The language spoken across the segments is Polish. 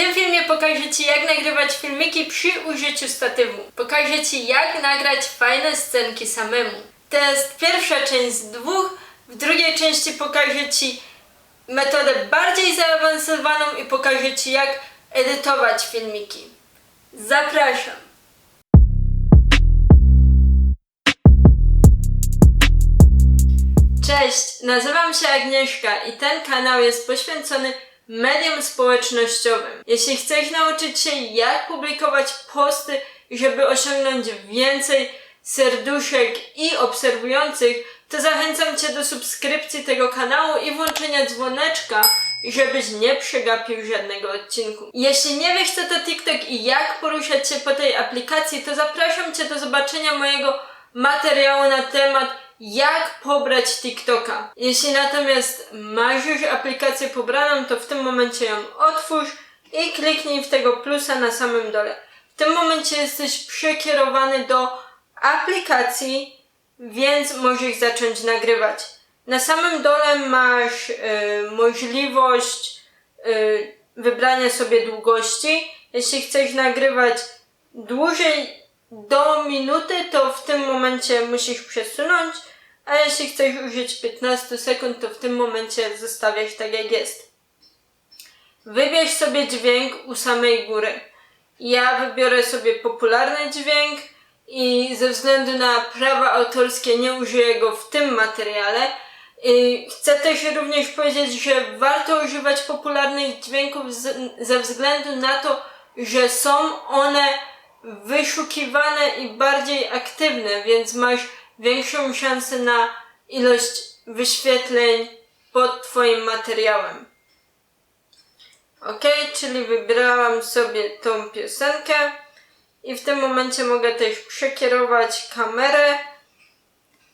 tym filmie pokażę Ci jak nagrywać filmiki przy użyciu statywu. Pokażę Ci jak nagrać fajne scenki samemu. To jest pierwsza część z dwóch. W drugiej części pokażę Ci metodę bardziej zaawansowaną i pokażę Ci jak edytować filmiki. Zapraszam! Cześć, nazywam się Agnieszka i ten kanał jest poświęcony mediom społecznościowym. Jeśli chcesz nauczyć się jak publikować posty, żeby osiągnąć więcej serduszek i obserwujących, to zachęcam Cię do subskrypcji tego kanału i włączenia dzwoneczka, żebyś nie przegapił żadnego odcinku. Jeśli nie wiesz co to TikTok i jak poruszać się po tej aplikacji, to zapraszam Cię do zobaczenia mojego materiału na temat jak pobrać TikToka. Jeśli natomiast masz już aplikację pobraną, to w tym momencie ją otwórz i kliknij w tego plusa na samym dole. W tym momencie jesteś przekierowany do aplikacji, więc możesz zacząć nagrywać. Na samym dole masz y, możliwość y, wybrania sobie długości. Jeśli chcesz nagrywać dłużej do minuty, to w tym momencie musisz przesunąć, a jeśli chcesz użyć 15 sekund, to w tym momencie zostawiasz tak jak jest. Wybierz sobie dźwięk u samej góry. Ja wybiorę sobie popularny dźwięk i ze względu na prawa autorskie nie użyję go w tym materiale. I chcę też również powiedzieć, że warto używać popularnych dźwięków z, ze względu na to, że są one wyszukiwane i bardziej aktywne, więc masz większą szansę na ilość wyświetleń pod Twoim materiałem. Ok, czyli wybrałam sobie tą piosenkę i w tym momencie mogę też przekierować kamerę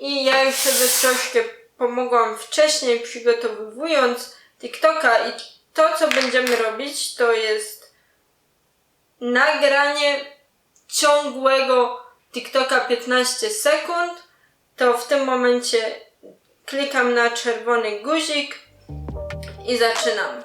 i ja już sobie troszkę pomogłam wcześniej przygotowując TikToka i to co będziemy robić to jest nagranie ciągłego TikToka 15 sekund, to w tym momencie klikam na czerwony guzik i zaczynam.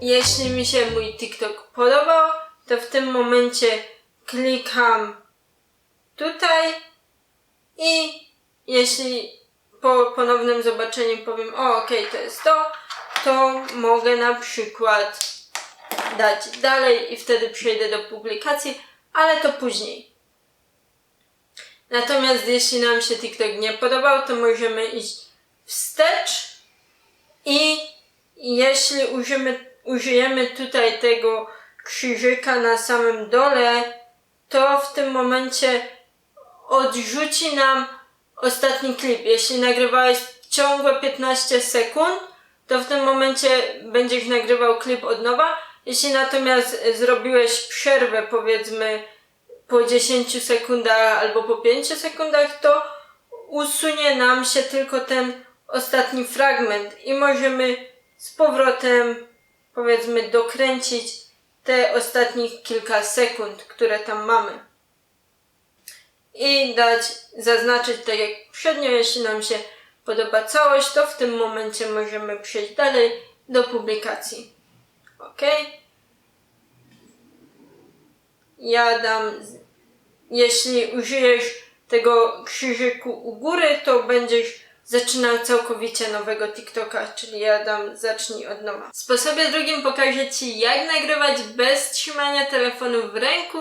Jeśli mi się mój TikTok podobał, to w tym momencie klikam tutaj i jeśli po ponownym zobaczeniu powiem, o okej, to jest to, to mogę na przykład dać dalej i wtedy przejdę do publikacji, ale to później. Natomiast jeśli nam się TikTok nie podobał, to możemy iść wstecz i jeśli użyjemy, użyjemy tutaj tego krzyżyka na samym dole, to w tym momencie odrzuci nam ostatni klip. Jeśli nagrywałeś ciągłe 15 sekund, to w tym momencie będziesz nagrywał klip od nowa. Jeśli natomiast zrobiłeś przerwę, powiedzmy po 10 sekundach albo po 5 sekundach, to usunie nam się tylko ten ostatni fragment i możemy z powrotem, powiedzmy, dokręcić te ostatnich kilka sekund, które tam mamy i dać, zaznaczyć tak jak poprzednio, jeśli nam się podoba całość, to w tym momencie możemy przejść dalej do publikacji. OK. Ja dam, jeśli użyjesz tego krzyżyku u góry, to będziesz zaczynał całkowicie nowego TikToka, czyli ja dam zacznij od nowa. W sposobie drugim pokażę Ci jak nagrywać bez trzymania telefonu w ręku,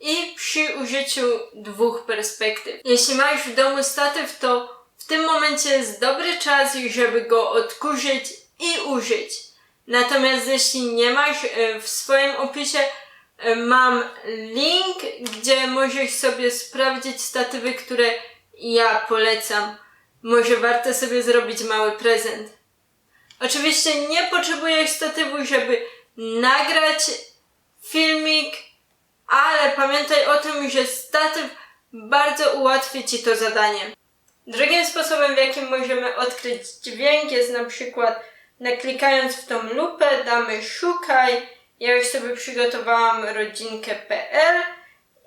i przy użyciu dwóch perspektyw. Jeśli masz w domu statyw, to w tym momencie jest dobry czas, żeby go odkurzyć i użyć. Natomiast jeśli nie masz e, w swoim opisie e, mam link, gdzie możesz sobie sprawdzić statywy, które ja polecam. Może warto sobie zrobić mały prezent. Oczywiście nie potrzebujesz statywu, żeby nagrać filmik ale pamiętaj o tym, że statyw bardzo ułatwi Ci to zadanie. Drugim sposobem, w jakim możemy odkryć dźwięk jest na przykład naklikając w tą lupę damy szukaj. Ja już sobie przygotowałam rodzinkę.pl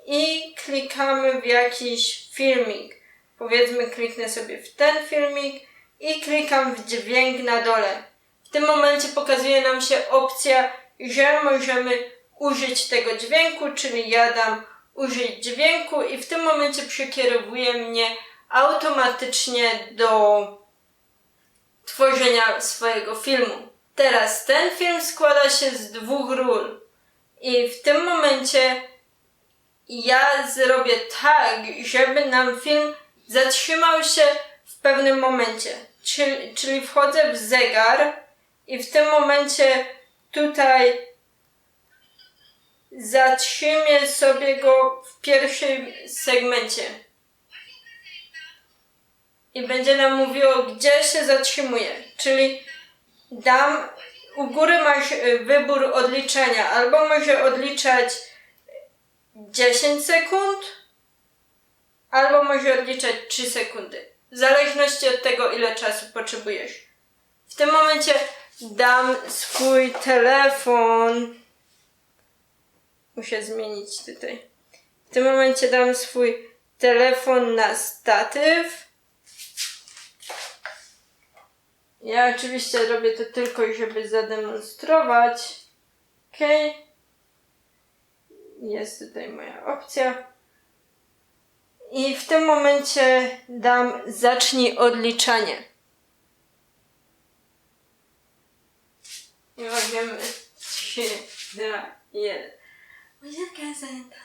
i klikamy w jakiś filmik. Powiedzmy, kliknę sobie w ten filmik i klikam w dźwięk na dole. W tym momencie pokazuje nam się opcja, że możemy użyć tego dźwięku, czyli ja dam użyć dźwięku i w tym momencie przekierowuje mnie automatycznie do tworzenia swojego filmu. Teraz ten film składa się z dwóch ról i w tym momencie ja zrobię tak, żeby nam film zatrzymał się w pewnym momencie. Czyli, czyli wchodzę w zegar i w tym momencie tutaj zatrzymię sobie go w pierwszym segmencie. I będzie nam mówiło, gdzie się zatrzymuje. Czyli dam, u góry masz y, wybór odliczenia, albo może odliczać 10 sekund, albo może odliczać 3 sekundy. W zależności od tego, ile czasu potrzebujesz. W tym momencie dam swój telefon. Muszę zmienić tutaj. W tym momencie dam swój telefon na statyw. Ja oczywiście robię to tylko, żeby zademonstrować. Ok. Jest tutaj moja opcja. I w tym momencie dam zacznij odliczanie. I możemy 3, 2, 1. Jest zajęta.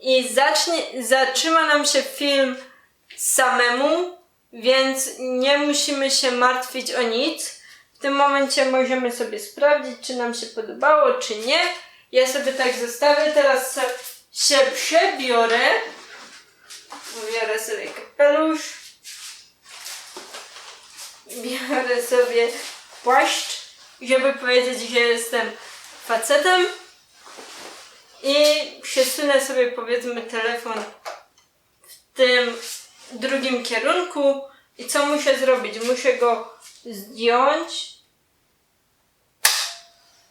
I zacznie, zatrzyma nam się film samemu, więc nie musimy się martwić o nic. W tym momencie możemy sobie sprawdzić, czy nam się podobało, czy nie. Ja sobie tak zostawię. Teraz się przebiorę. Biorę sobie kapelusz. Biorę sobie płaszcz, żeby powiedzieć, że jestem facetem. I przesunę sobie powiedzmy telefon w tym drugim kierunku. I co muszę zrobić? Muszę go zdjąć.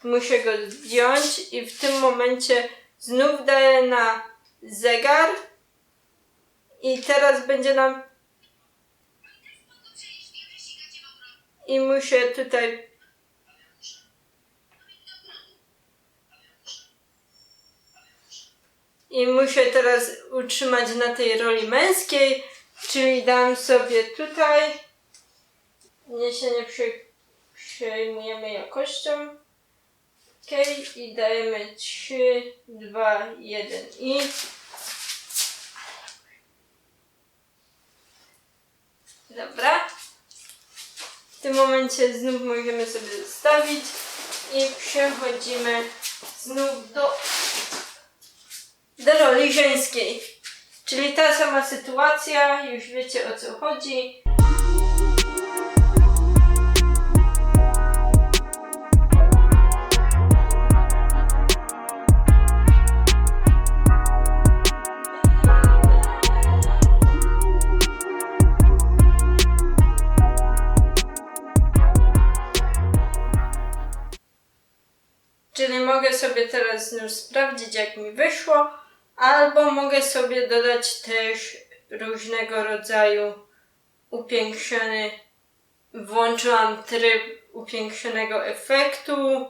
Muszę go zdjąć i w tym momencie znów daję na zegar. I teraz będzie nam. I muszę tutaj. I muszę teraz utrzymać na tej roli męskiej, czyli dam sobie tutaj. Nie się nie przejmujemy jakością. Ok, i dajemy 3, 2, 1 i. Dobra. W tym momencie znów możemy sobie zostawić i przechodzimy znów do, do roli żeńskiej. Czyli ta sama sytuacja, już wiecie o co chodzi. Czyli mogę sobie teraz znów sprawdzić, jak mi wyszło, albo mogę sobie dodać też różnego rodzaju upiększony. Włączyłam tryb upiększonego efektu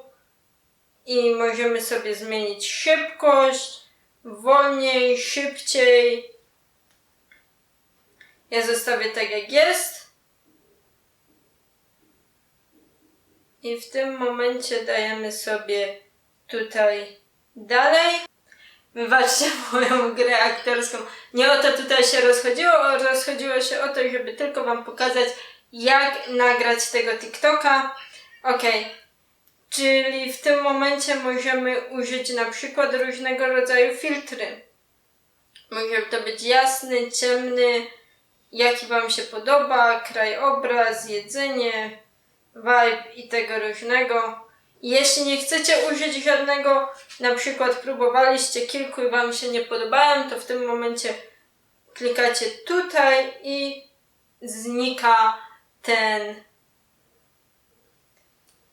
i możemy sobie zmienić szybkość, wolniej, szybciej. Ja zostawię tak jak jest. I w tym momencie dajemy sobie tutaj dalej. Wybaczcie moją grę aktorską. Nie o to tutaj się rozchodziło, rozchodziło się o to, żeby tylko Wam pokazać, jak nagrać tego TikToka. Ok. Czyli w tym momencie możemy użyć na przykład różnego rodzaju filtry. Może to być jasny, ciemny, jaki Wam się podoba, krajobraz, jedzenie, vibe i tego różnego. Jeśli nie chcecie użyć żadnego, na przykład próbowaliście kilku i Wam się nie podobają, to w tym momencie klikacie tutaj i znika ten,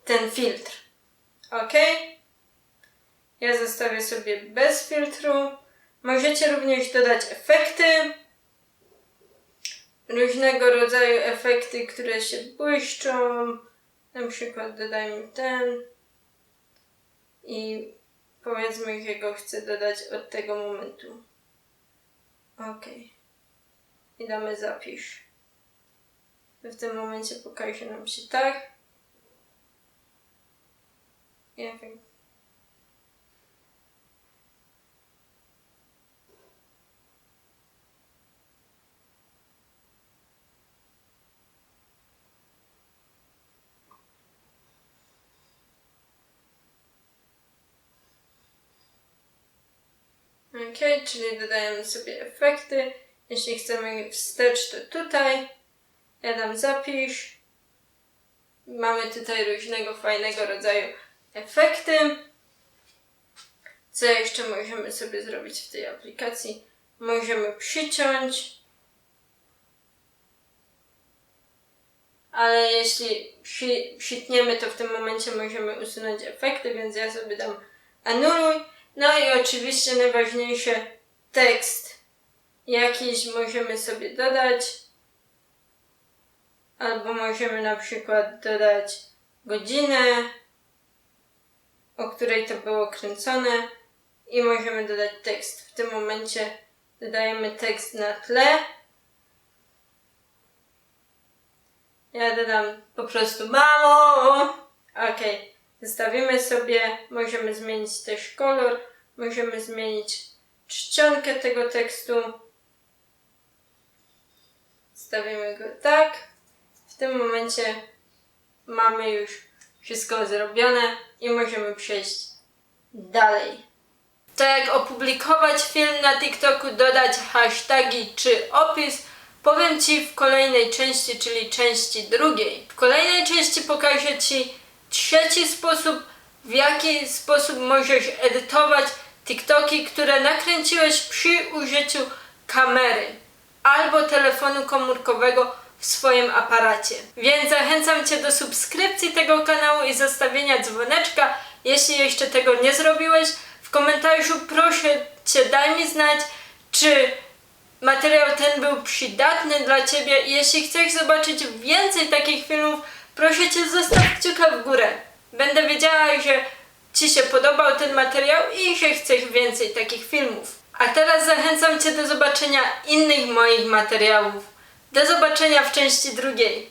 ten filtr. Ok? Ja zostawię sobie bez filtru. Możecie również dodać efekty. Różnego rodzaju efekty, które się błyszczą. Na przykład dodajmy ten. I powiedzmy, że go chcę dodać od tego momentu. Ok. I damy zapisz. W tym momencie pokaże nam się tak. I efekt. Ok, czyli dodajemy sobie efekty. Jeśli chcemy wstecz, to tutaj. Ja dam zapisz. Mamy tutaj różnego fajnego rodzaju efekty. Co jeszcze możemy sobie zrobić w tej aplikacji? Możemy przyciąć. Ale jeśli przy, przytniemy, to w tym momencie możemy usunąć efekty, więc ja sobie dam anuluj. No i oczywiście najważniejsze tekst jakiś możemy sobie dodać. Albo możemy na przykład dodać godzinę, o której to było kręcone i możemy dodać tekst. W tym momencie dodajemy tekst na tle. Ja dodam po prostu mamo. Ok, zostawimy sobie. Możemy zmienić też kolor. Możemy zmienić czcionkę tego tekstu. Stawimy go tak. W tym momencie mamy już wszystko zrobione i możemy przejść dalej. Tak jak opublikować film na TikToku, dodać hashtagi czy opis, powiem Ci w kolejnej części, czyli części drugiej. W kolejnej części pokażę Ci trzeci sposób, w jaki sposób możesz edytować TikToki, które nakręciłeś przy użyciu kamery albo telefonu komórkowego w swoim aparacie. Więc zachęcam Cię do subskrypcji tego kanału i zostawienia dzwoneczka, jeśli jeszcze tego nie zrobiłeś. W komentarzu proszę Cię, daj mi znać, czy materiał ten był przydatny dla Ciebie. Jeśli chcesz zobaczyć więcej takich filmów, proszę Cię zostaw kciuka w górę. Będę wiedziała, że Ci się podobał ten materiał i że chcesz więcej takich filmów. A teraz zachęcam Cię do zobaczenia innych moich materiałów. Do zobaczenia w części drugiej.